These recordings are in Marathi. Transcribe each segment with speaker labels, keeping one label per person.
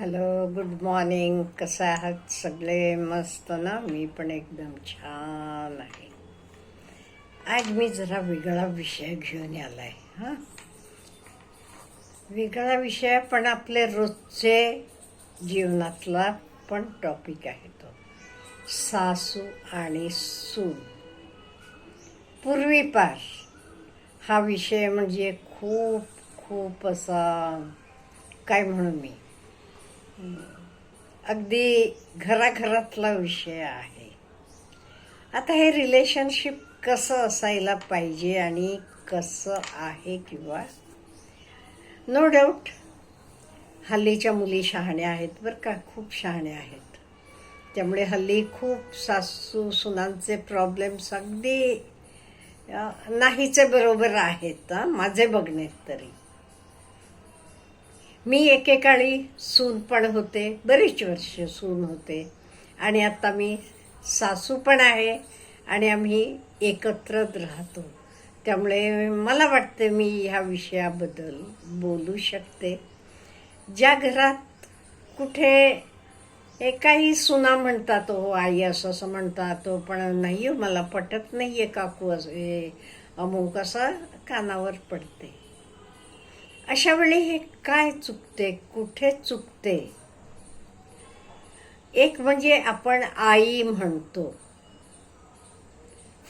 Speaker 1: हॅलो गुड मॉर्निंग कसं आहात? सगळे मस्त ना? मी पण एकदम छान आहे. आज मी जरा वेगळा विषय घेऊन आला आहे हां? वेगळा विषय पण आपले रोजचे जीवनातला पण टॉपिक आहे तो. सासू आणि सून. पूर्वीपार हा विषय म्हणजे खूप खूप असा काय म्हणू मी? अगदी घराघरातला विषय आहे. आता हे रिलेशनशिप कसं असायला पाहिजे आणि कसं आहे किंवा? नो डाऊट हल्लीच्या मुली शहाण्या आहेत बरं का खूप शहाण्या आहेत. त्यामुळे हल्ली खूप सासू सुनांचे प्रॉब्लेम्स अगदी नाहीचे बरोबर आहेत माझे बघण्यात तरी. मी एकेकाळी सून पण होते बरीच वर्ष सून होते. आणि आता मी सासू पण आहे आणि आम्ही एकत्रच राहतो. त्यामुळे मला वाटते मी ह्या विषयाबद्दल बोलू शकते. ज्या घरात कुठे एकाही सुना म्हणतात हो आई असं असं म्हणतात हो पण नाही मला पटत नाही आहे काकू असं हे अमुक असं कानावर पडते. अशा वेळी हे काय चुकते? कुठे चुकते? एक म्हणजे आपण आई म्हणतो.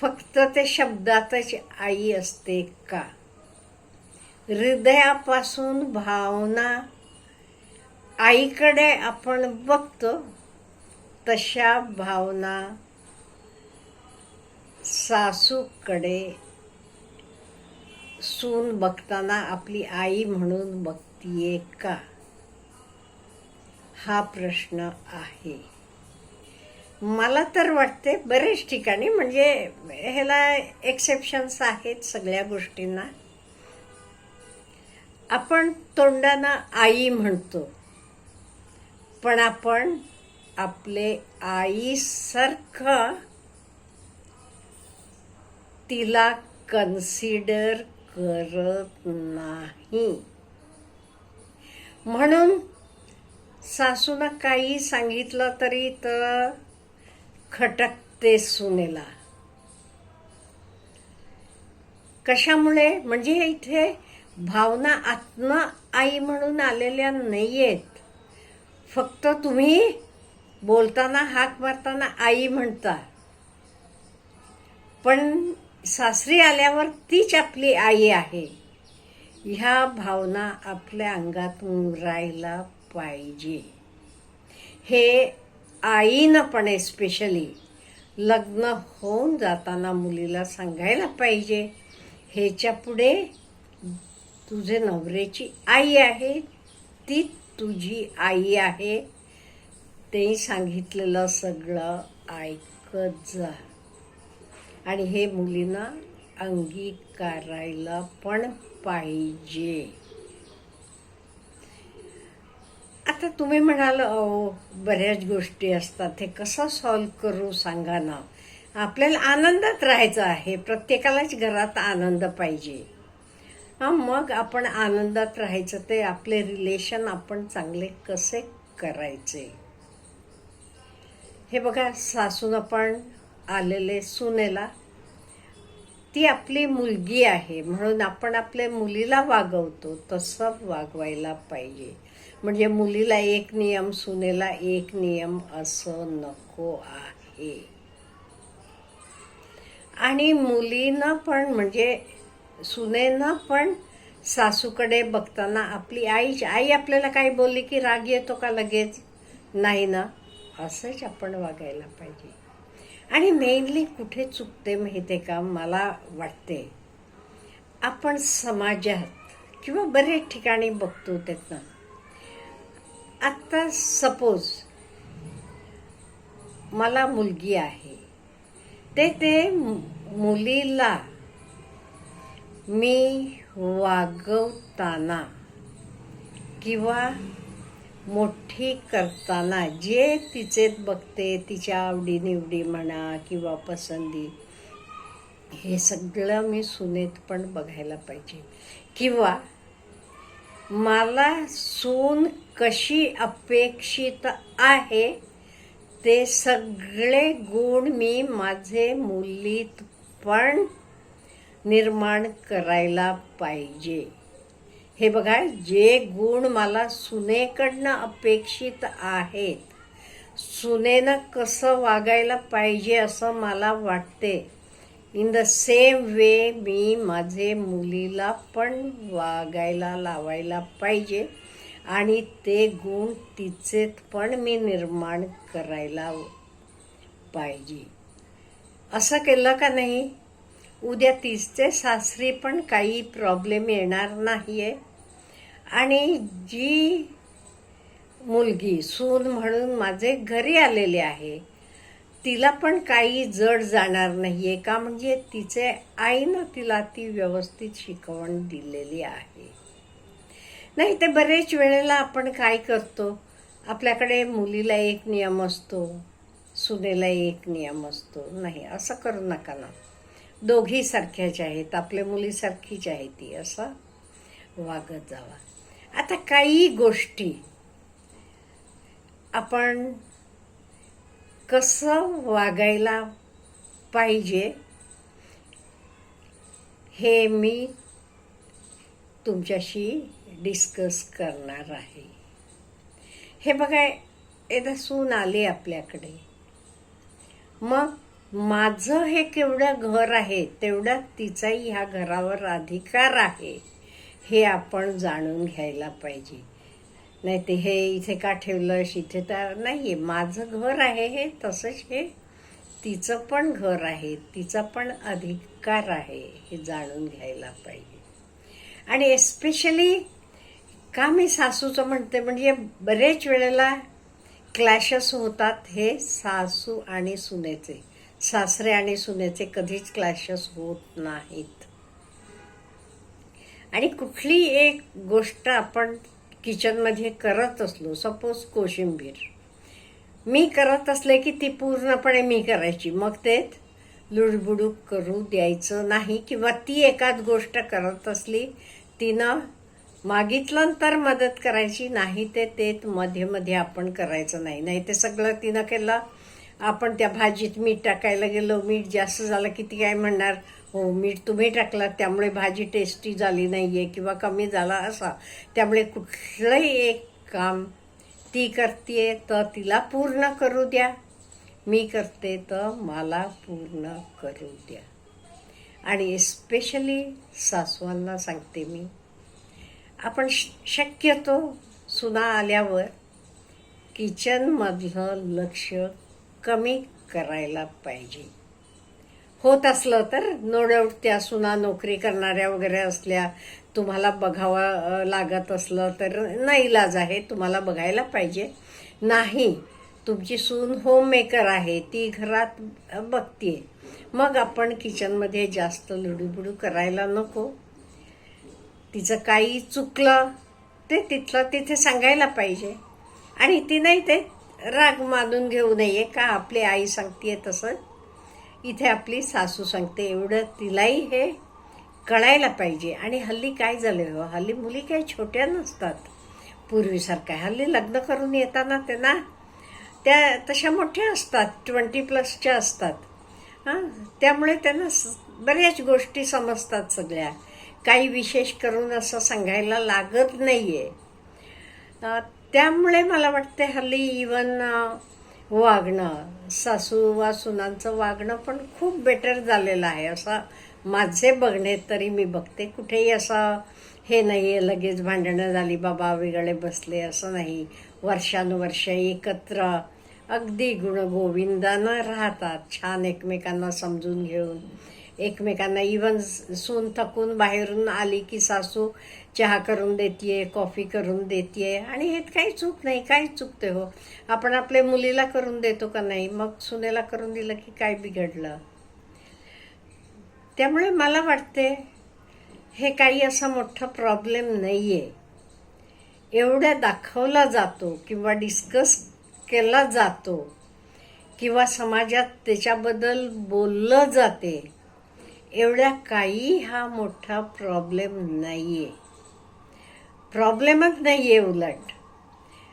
Speaker 1: फक्त ते शब्दातच आई असते का? हृदयापासून भावना आईकडे आपण बघतो तशा भावना सासूकडे सून बघताना आपली आई म्हणून बघतीये का? हा प्रश्न आहे. मला तर वाटते बरेच ठिकाणी म्हणजे ह्याला एक्सेप्शन्स आहेत सगळ्या गोष्टींना. आपण तोंडानं आई म्हणतो पण आपण आपले आईसारखं तिला कन्सिडर करत नाही. म्हणून सासूनं काही सांगितलं तरी तर खटकते सुनेला. कशामुळे? म्हणजे इथे भावना आत्म आई म्हणून आलेल्या नाहीयेत. फक्त तुम्ही बोलताना हाक मारताना आई म्हणता. पण सासरी आल्यावर तीच आपली आई आहे. ह्या भावना आपल्या अंगात राहायला पाहिजे. हे आईनपणे स्पेशली लग्न होऊन जाताना मुलीला सांगायला पाहिजे. ह्याच्या पुढे तुझे नवऱ्याची आई आहे ती तुझी आई आहे. ते सांगितलेलं सगळं ऐकत जा. आणि हे मुलींना अंगीकारायला पण पाहिजे. आता तुम्ही म्हणाल अहो बऱ्याच गोष्टी असतात. हे कसं सॉल्व करू सांगा ना. आपल्याला आनंदात राहायचं आहे. प्रत्येकालाच घरात आनंद पाहिजे. हां मग आपण आनंदात राहायचं ते आपले रिलेशन आपण चांगले कसे करायचे? हे बघा सासून आपण आलेले सुनेला ती आपली मुलगी आहे. म्हणून आपण आपल्या मुलीला वागवतो तसं वागवायला पाहिजे. म्हणजे मुलीला एक नियम सुनेला एक नियम असं नको आहे. आणि मुलीनं पण म्हणजे सुनेनं पण सासूकडे बघताना आपली आई आई आपल्याला काही बोलली की राग येतो का लगेच? नाही ना. असंच आपण वागायला पाहिजे. आणि मेनली कुठे चुकते माहिती का? मला वाटते आपण समाजात किंवा बरेच ठिकाणी बघतो त्यातनं. आत्ता सपोज मला मुलगी आहे. ते ते मुलीला मी वागवताना किंवा मोठी करताना जे तिचे बघते तिच्या आवडीनिवडी म्हणा किंवा पसंती हे सगळं मी सुनेत पण बघायला पाहिजे. किंवा मला सून कशी अपेक्षित आहे ते सगळे गुण मी माझे मुलीत पण निर्माण करायला पाहिजे. हे बघा जे गुण मला सुनेकडनं अपेक्षित आहेत सुनेनं कसं वागायला पाहिजे असं मला वाटते. इन द सेम वे मी माझे मुलीला पण वागायला लावायला पाहिजे आणि ते गुण तिचेत पण मी निर्माण करायला पाहिजे. असं केलं का नाही? उद्या तिचे सासरी पण काही प्रॉब्लेम येणार नाही आहे आणि जी मुलगी सून म्हणून माझे घरी आलेले आहे तिला पण काही जड जाणार नाही आहे का? म्हणजे तिचे आईनं तिला ती व्यवस्थित शिकवण दिलेली आहे. नाही ते बरेच वेळेला आपण काय करतो? आपल्याकडे मुलीला एक नियम असतो सुनेला एक नियम असतो. नाही असं करू नका ना. दोघी सारख्याच आहेत आपल्या मुलीसारखीच आहे ती. असं वागत जावा. आता काही गोष्टी आपण कसं वागायला पाहिजे हे मी तुमच्याशी डिस्कस करणार आहे. हे बघा एकदा सून आले आपल्याकडे. मग माझं हे केवढं घर आहे तेवढा तिचाही ह्या घरावर अधिकार आहे. हे आपण जाणून घ्यायला पाहिजे. नाही ते हे इथे का ठेवलं इथे तर नाही आहे माझं घर आहे हे तसंच हे. तिचं पण घर आहे. तिचा पण अधिकार आहे हे जाणून घ्यायला पाहिजे. आणि एस्पेशली का मी सासूचं म्हणते म्हणजे बरेच वेळेला क्लॅशेस होतात हे सासू आणि सुनेचे. सासरे आणि सुनेचे कधीच क्लॅशेस होत नाहीत. आणि कुठली एक गोष्ट आपण किचनमध्ये करत असलो सपोज कोशिंबीर. मी करत असले की ती पूर्णपणे मी करायची. मग तेच लुडबुडूक करू द्यायचं नाही किंवा ती एकाच गोष्ट करत असली तिनं मागितलं तर मदत करायची नाही ते तेच मध्ये मध्ये आपण करायचं नाही. नाही ते सगळं तिनं केलं आपण त्या भाजीत मीठ टाकायला गेलो मीठ जास्त झालं की ती काय म्हणणार? हो मीठ तुम्ही टाकलात त्यामुळे भाजी टेस्टी झाली नाही आहे किंवा कमी झाला असा. त्यामुळे कुठलंही एक काम ती करते तर तिला पूर्ण करू द्या. मी करते तर मला पूर्ण करू द्या. आणि एस्पेशली सासवांना सांगते मी आपण शक्यतो सुना आल्यावर किचनमधलं लक्ष कमी करायला पाहिजे. होत असलं तर नो डाऊट त्या सुना नोकरी करणाऱ्या वगैरे असल्या तुम्हाला बघावं लागत असलं तर नाही इलाज आहे तुम्हाला बघायला पाहिजे. नाही तुमची सून होम मेकर आहे ती घरात बघतीये. मग आपण किचनमध्ये जास्त लुडूबुडू करायला नको. तिचं काही चुकलं ते तिथलं तिथे सांगायला पाहिजे. आणि ती नाही ते राग मानून घेऊ नये का आपली आई सांगते तसं. इथे आपली सासू सांगते एवढं तिलाही हे कळायला पाहिजे. आणि हल्ली काय झालं हो? हल्ली मुली काही छोट्या नसतात. पूर्वीसारख्या हल्ली लग्न करून येताना त्यांना त्या तशा मोठ्या असतात ट्वेंटी प्लसच्या असतात. हां? त्यामुळे त्यांना बऱ्याच गोष्टी समजतात सगळ्या. काही विशेष करून असं सांगायला लागत नाही आहे त्यामुळे मला वाटते हल्ली इवन वागणं. सासू वा सुनांचं वागणं पण खूप बेटर झालेलं आहे. असं माझे बघणे तरी मी बघते. कुठेही असं हे नाही आहे लगेच भांडणं झाली बाबा वेगळे बसले असं नाही. वर्षानुवर्ष एकत्र अगदी गुणगोविंदानं राहतात छान एकमेकांना समजून घेऊन. एकमेकांना इवन सून थकून बाहेरून आली की सासू चहा करून देते कॉफी करून देते आणि हे काही चूक नाही काही चुकते हो. आपण आपल्या मुलीला करून देतो का नाही? मग सुनेला करून दिलं की काय बिघडलं? त्यामुळे मला वाटते हे काही असा मोठा प्रॉब्लेम नाही आहे एवढ्या दाखवला जातो किंवा डिस्कस केला जातो किंवा समाजात त्याच्याबद्दल बोललं जाते एवढ्या काही हा मोठा प्रॉब्लेम नाही आहे प्रॉब्लेमच नाही आहे उलट.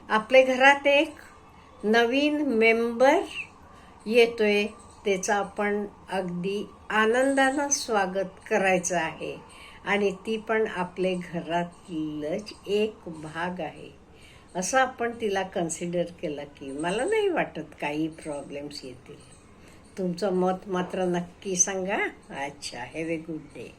Speaker 1: आपल्या घरात एक नवीन मेंबर येतोय त्याचं आपण अगदी आनंदानं स्वागत करायचं आहे. आणि ती पण आपले घरातीलच एक भाग आहे. असं आपण तिला कन्सिडर केलं की मला नाही वाटत काही प्रॉब्लेम्स येतील. तुमचं मत मात्र नक्की सांगा. अच्छा हॅव ए गुड डे